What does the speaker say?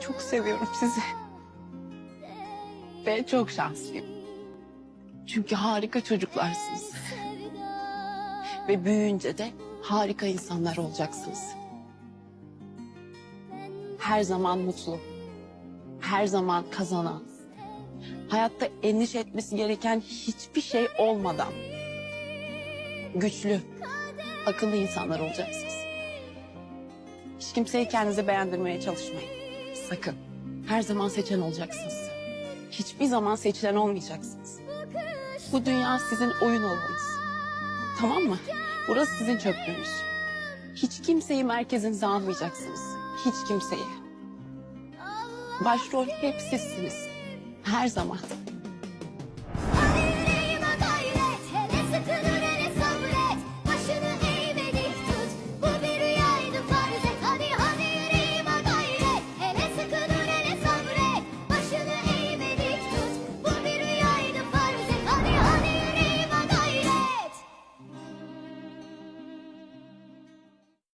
Çok seviyorum sizi. Ve çok şanslıyım. Çünkü harika çocuklarsınız. Ve büyüyünce de harika insanlar olacaksınız. Her zaman mutlu. Her zaman kazanan. Hayatta endişe etmesi gereken hiçbir şey olmadan. Güçlü, akıllı insanlar olacaksınız. Hiç kimseyi kendinize beğendirmeye çalışmayın. Sakın. Her zaman seçen olacaksınız. Hiçbir zaman seçilen olmayacaksınız. Bu dünya sizin oyun alanınız. Tamam mı? Burası sizin çöplüğünüz. Hiç kimseyi merkezinize almayacaksınız. Hiç kimseyi. Başrol hep sizsiniz. Her zaman.